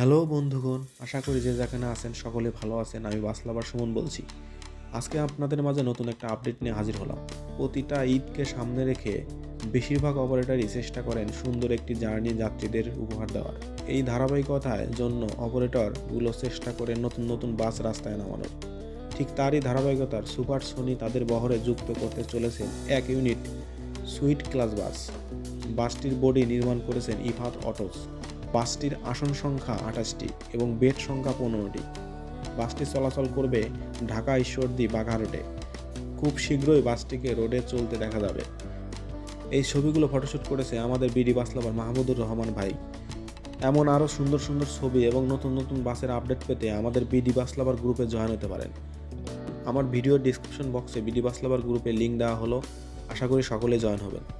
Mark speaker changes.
Speaker 1: Hello বন্ধুগণ, আশা করি যে যেখানে আছেন সকলে ভালো আছেন, আমি বাসলাবার সুমন বলছি। আজকে আপনাদের মাঝে নতুন একটা আপডেট নিয়ে হাজির হলাম। প্রতিটা ঈদকে সামনে রেখে বেশিরভাগ অপারেটরই চেষ্টা করেন সুন্দর একটি জার্নি যাত্রীদের উপহার দেওয়ার। এই ধারাবাহিকতার জন্য অপারেটরগুলো চেষ্টা করে নতুন নতুন বাস রাস্তায় নামানোর। ঠিক তারই ধারাবাহিকতার সুপার সোনি তাদের বহরে যুক্ত করতে চলেছেন এক ইউনিট সুইট ক্লাস বাস। বাসটির বডি নির্মাণ করেছেন ইফাত অটোস। বাসটির আসন সংখ্যা আঠাশটি এবং বেড সংখ্যা পনেরোটি। বাসটি চলাচল করবে ঢাকা ঈশ্বরদী বাঘা রোডে। খুব শীঘ্রই বাসটিকে রোডে চলতে দেখা যাবে। এই ছবিগুলো ফটোশ্যুট করেছে আমাদের BD bus lover Mahmudur Rahman ভাই। এমন আরও সুন্দর সুন্দর ছবি এবং নতুন নতুন বাসের আপডেট পেতে আমাদের বিডি বাস লাভার গ্রুপে জয়েন হতে পারেন। আমার ভিডিও ডিসক্রিপশন বক্সে বিডি বাস লাভার গ্রুপে লিঙ্ক দেওয়া হলো। আশা করি সকলে জয়েন হবেন।